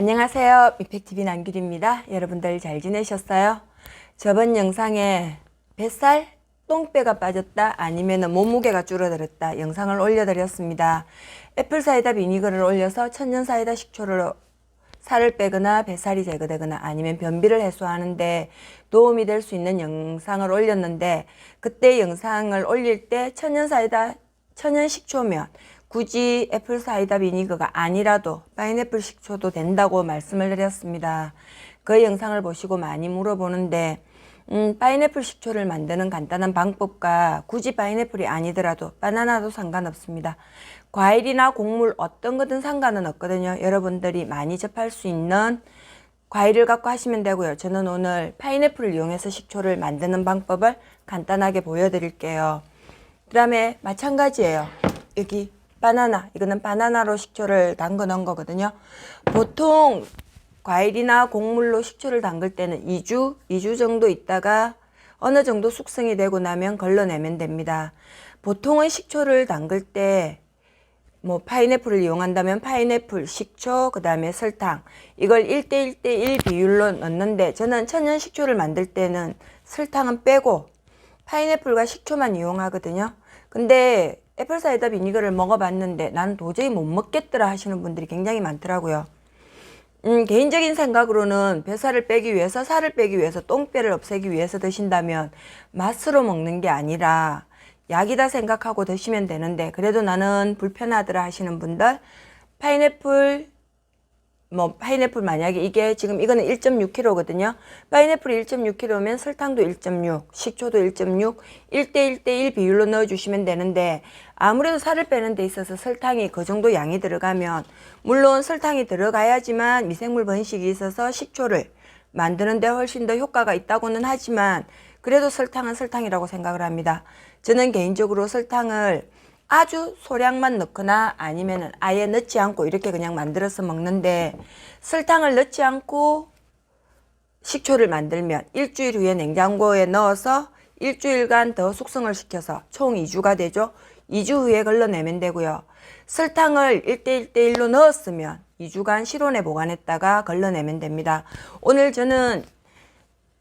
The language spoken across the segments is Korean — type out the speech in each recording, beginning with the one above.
안녕하세요. 미팩TV 남길입니다. 여러분들 잘 지내셨어요? 저번 영상에 뱃살, 똥배가 빠졌다 아니면 몸무게가 줄어들었다 영상을 올려드렸습니다. 애플사이다 비니거를 올려서 천연사이다 식초를 살을 빼거나 뱃살이 제거되거나 아니면 변비를 해소하는데 도움이 될 수 있는 영상을 올렸는데 그때 영상을 올릴 때 천연사이다 천연 식초면 굳이 애플 사이다 비니거가 아니라도 파인애플 식초도 된다고 말씀을 드렸습니다. 그 영상을 보시고 많이 물어보는데 음, 파인애플 식초를 만드는 간단한 방법과 굳이 파인애플이 아니더라도 바나나도 상관없습니다. 과일이나 곡물 어떤 거든 상관은 없거든요. 여러분들이 많이 접할 수 있는 과일을 갖고 하시면 되고요. 저는 오늘 파인애플을 이용해서 식초를 만드는 방법을 간단하게 보여드릴게요. 그 다음에 마찬가지예요. 여기 바나나. 이거는 바나나로 식초를 담궈 놓은 거거든요. 보통 과일이나 곡물로 식초를 담글 때는 2주, 2주 정도 있다가 어느 정도 숙성이 되고 나면 걸러내면 됩니다. 보통은 식초를 담글 때 뭐 파인애플을 이용한다면 파인애플, 식초, 그 다음에 설탕 이걸 1대1대1 비율로 넣는데 저는 천연 식초를 만들 때는 설탕은 빼고 파인애플과 식초만 이용하거든요. 근데 애플 사이다 비니거를 먹어봤는데 난 도저히 못 먹겠더라 하시는 분들이 굉장히 많더라고요. 음, 개인적인 생각으로는 뱃살을 빼기 위해서 살을 빼기 위해서 똥배를 없애기 위해서 드신다면 맛으로 먹는 게 아니라 약이다 생각하고 드시면 되는데 그래도 나는 불편하더라 하시는 분들 파인애플 뭐 파인애플 만약에 이게 지금 이거는 1.6kg거든요. 파인애플이 1.6kg면 설탕도 1.6, 식초도 1.6, 1대 1대1 비율로 넣어 주시면 되는데 아무래도 살을 빼는 데 있어서 설탕이 그 정도 양이 들어가면 물론 설탕이 들어가야지만 미생물 번식이 있어서 식초를 만드는 데 훨씬 더 효과가 있다고는 하지만 그래도 설탕은 설탕이라고 생각을 합니다. 저는 개인적으로 설탕을 아주 소량만 넣거나 아니면은 아예 넣지 않고 이렇게 그냥 만들어서 먹는데 설탕을 넣지 않고 식초를 만들면 일주일 후에 냉장고에 넣어서 일주일간 더 숙성을 시켜서 총 2주가 되죠. 2주 후에 걸러내면 되고요. 설탕을 1대1대1로 넣었으면 2주간 실온에 보관했다가 걸러내면 됩니다. 오늘 저는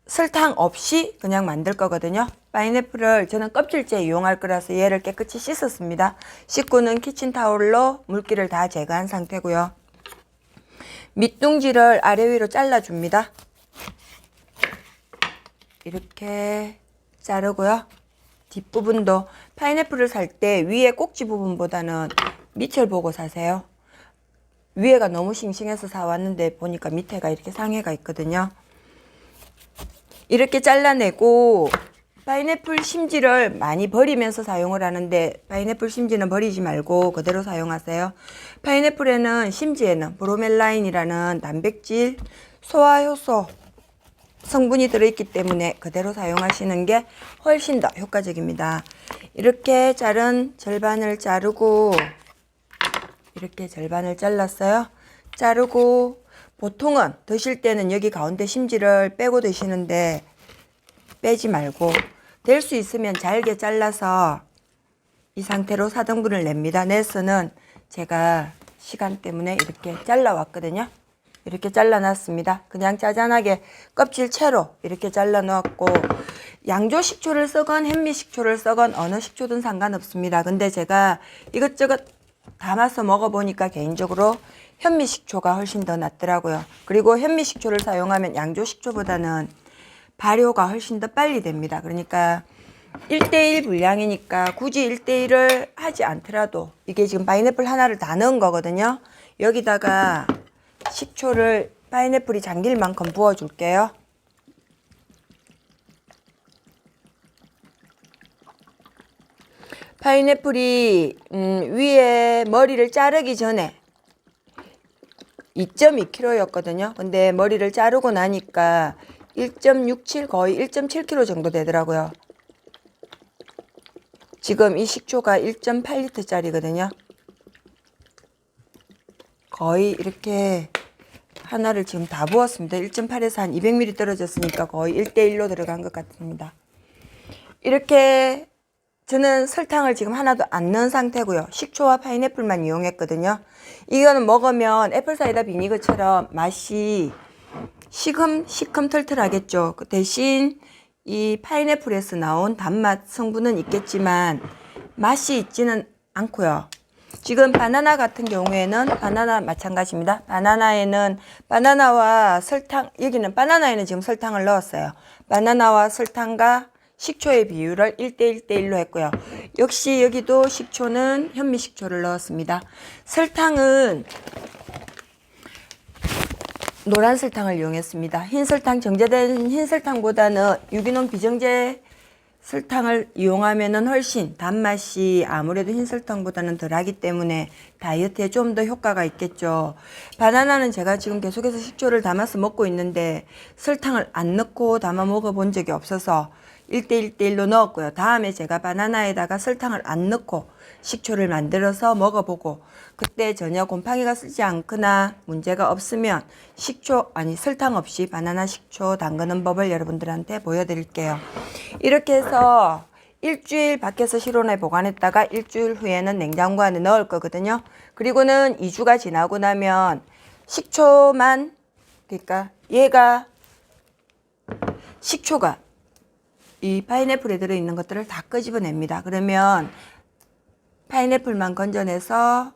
설탕 없이 그냥 만들 거거든요. 파인애플을 저는 껍질째 이용할 거라서 얘를 깨끗이 씻었습니다. 씻고는 키친타올로 물기를 다 제거한 상태고요. 밑둥지를 아래 위로 잘라줍니다. 이렇게 자르고요. 뒷부분도 파인애플을 살 때 위에 꼭지 부분보다는 밑을 보고 사세요. 위에가 너무 싱싱해서 사왔는데 보니까 밑에가 이렇게 상해가 있거든요. 이렇게 잘라내고 파인애플 심지를 많이 버리면서 사용을 하는데 파인애플 심지는 버리지 말고 그대로 사용하세요. 파인애플에는 심지에는 브로멜라인이라는 단백질, 소화효소 성분이 들어있기 때문에 그대로 사용하시는 게 훨씬 더 효과적입니다. 이렇게 자른 절반을 자르고 이렇게 절반을 잘랐어요. 자르고 보통은 드실 때는 여기 가운데 심지를 빼고 드시는데 빼지 말고 될 수 있으면 잘게 잘라서 이 상태로 4등분을 냅니다. 내서는 제가 시간 때문에 이렇게 잘라왔거든요. 이렇게 잘라놨습니다. 그냥 짜잔하게 껍질 채로 이렇게 잘라놓았고 양조 식초를 쓰건 현미 식초를 쓰건 어느 식초든 상관없습니다. 근데 제가 이것저것 담아서 먹어보니까 개인적으로 현미 식초가 훨씬 더 낫더라고요. 그리고 현미 식초를 사용하면 양조 식초보다는 발효가 훨씬 더 빨리 됩니다. 그러니까 1대1 분량이니까 굳이 1대1을 하지 않더라도 이게 지금 파인애플 하나를 다 넣은 거거든요. 여기다가 식초를 파인애플이 잠길 만큼 부어줄게요. 파인애플이 음, 위에 머리를 자르기 전에 2.2kg였거든요. 근데 머리를 자르고 나니까 1.67 거의 1.7kg 정도 되더라고요. 지금 이 식초가 1.8리터 짜리거든요. 거의 이렇게 하나를 지금 다 부었습니다. 1.8에서 한 200ml 떨어졌으니까 거의 1대1로 들어간 것 같습니다. 이렇게 저는 설탕을 지금 하나도 안 넣은 상태고요. 식초와 파인애플만 이용했거든요. 이거는 먹으면 애플사이다 비니거처럼 맛이 시금 시큼 털털하겠죠. 그 대신 이 파인애플에서 나온 단맛 성분은 있겠지만 맛이 있지는 않고요. 지금 바나나 같은 경우에는 바나나 마찬가지입니다. 바나나에는 바나나와 설탕 여기는 바나나에는 지금 설탕을 넣었어요. 바나나와 설탕과 식초의 비율을 1대1 대1로 했고요. 역시 여기도 식초는 현미 식초를 넣었습니다. 설탕은 노란 설탕을 이용했습니다. 흰 설탕 정제된 흰 설탕보다는 유기농 비정제 설탕을 이용하면은 훨씬 단맛이 아무래도 흰 설탕보다는 덜하기 때문에 다이어트에 좀 더 효과가 있겠죠. 바나나는 제가 지금 계속해서 식초를 담아서 먹고 있는데 설탕을 안 넣고 담아 먹어본 적이 없어서 1대1대1로 넣었고요. 다음에 제가 바나나에다가 설탕을 안 넣고 식초를 만들어서 먹어보고 그때 전혀 곰팡이가 쓰지 않거나 문제가 없으면 식초 아니 설탕 없이 바나나 식초 담그는 법을 여러분들한테 보여드릴게요. 이렇게 해서 일주일 밖에서 실온에 보관했다가 일주일 후에는 냉장고 안에 넣을 거거든요. 그리고는 2주가 지나고 나면 식초만 그러니까 얘가 식초가 이 파인애플에 들어있는 것들을 다 끄집어냅니다. 그러면 파인애플만 건져내서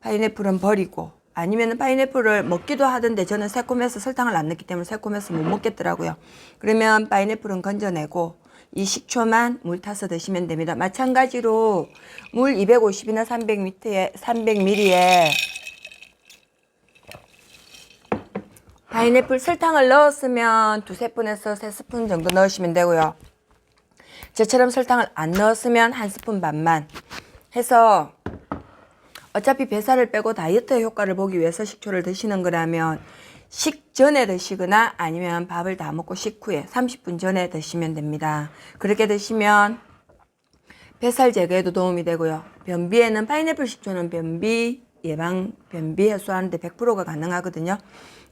파인애플은 버리고 아니면 파인애플을 먹기도 하던데 저는 새콤해서 설탕을 안 넣기 때문에 새콤해서 못 먹겠더라고요. 그러면 파인애플은 건져내고 이 식초만 물 타서 드시면 됩니다. 마찬가지로 물 250이나 300ml에 300ml에 파인애플 설탕을 넣었으면 두세 스푼에서 세 스푼 정도 넣으시면 되고요. 저처럼 설탕을 안 넣었으면 한 스푼 반만 해서 어차피 뱃살을 빼고 다이어트 효과를 보기 위해서 식초를 드시는 거라면 식전에 드시거나 아니면 밥을 다 먹고 식후에 30분 전에 드시면 됩니다. 그렇게 드시면 뱃살 제거에도 도움이 되고요. 변비에는 파인애플 식초는 변비 예방 변비 해소하는데 100%가 가능하거든요.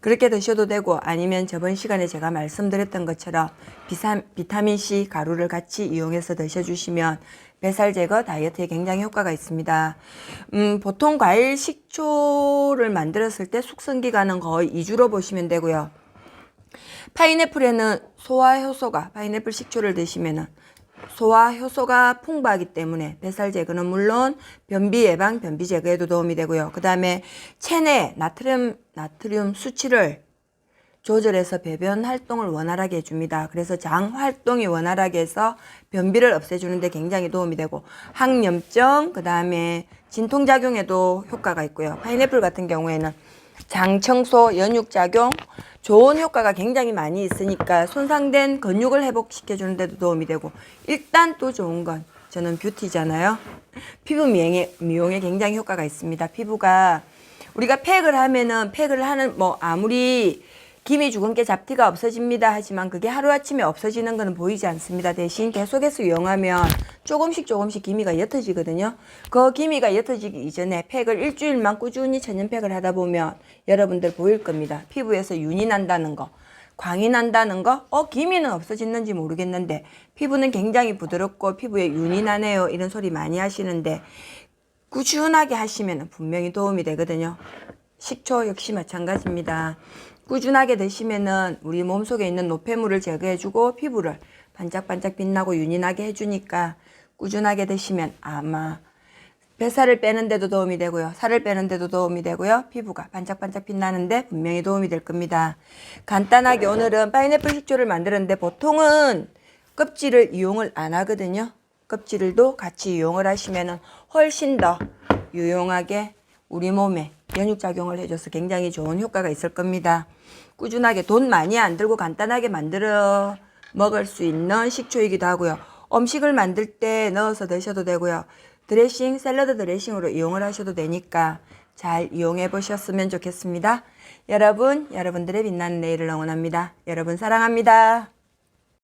그렇게 드셔도 되고 아니면 저번 시간에 제가 말씀드렸던 것처럼 비삼, 비타민 C 가루를 같이 이용해서 드셔주시면 뱃살 제거 다이어트에 굉장히 효과가 있습니다. 음, 보통 과일 식초를 만들었을 때 숙성 기간은 거의 2주로 보시면 되고요. 파인애플에는 소화 효소가 파인애플 식초를 드시면은 소화 효소가 풍부하기 때문에 뱃살 제거는 물론 변비 예방, 변비 제거에도 도움이 되고요. 그 다음에 체내 나트륨, 나트륨 수치를 조절해서 배변 활동을 원활하게 해줍니다. 그래서 장 활동이 원활하게 해서 변비를 없애주는데 굉장히 도움이 되고 항염증, 그 다음에 진통작용에도 효과가 있고요. 파인애플 같은 경우에는 장 청소, 연육 작용, 좋은 효과가 굉장히 많이 있으니까 손상된 근육을 회복시켜 주는 데도 도움이 되고 일단 또 좋은 건 저는 뷰티잖아요. 피부 미용에 미용에 굉장히 효과가 있습니다. 피부가 우리가 팩을 하면은 팩을 하는 뭐 아무리 김이 죽은 게 잡티가 없어집니다 하지만 그게 하루아침에 없어지는 것은 보이지 않습니다. 대신 계속해서 이용하면 조금씩 조금씩 기미가 옅어지거든요. 그 기미가 옅어지기 이전에 팩을 일주일만 꾸준히 천연팩을 하다 보면 여러분들 보일 겁니다. 피부에서 윤이 난다는 거. 광이 난다는 거, 어, 기미는 없어졌는지 모르겠는데, 피부는 굉장히 부드럽고 피부에 윤이 나네요. 이런 소리 많이 하시는데, 꾸준하게 하시면 분명히 도움이 되거든요. 식초 역시 마찬가지입니다. 꾸준하게 드시면은 우리 몸속에 있는 노폐물을 제거해주고 피부를 반짝반짝 빛나고 윤이 나게 해주니까 꾸준하게 드시면 아마 뱃살을 빼는데도 도움이 되고요. 살을 빼는데도 도움이 되고요. 피부가 반짝반짝 빛나는데 분명히 도움이 될 겁니다. 간단하게 오늘은 파인애플 식초를 만드는데 보통은 껍질을 이용을 안 하거든요. 껍질도 같이 이용을 하시면 훨씬 더 유용하게 우리 몸에 연육작용을 해줘서 굉장히 좋은 효과가 있을 겁니다. 꾸준하게 돈 많이 안 들고 간단하게 만들어 먹을 수 있는 식초이기도 하고요. 음식을 만들 때 넣어서 드셔도 되고요. 드레싱, 샐러드 드레싱으로 이용을 하셔도 되니까 잘 이용해 보셨으면 좋겠습니다. 여러분, 여러분들의 빛나는 내일을 응원합니다. 여러분 사랑합니다.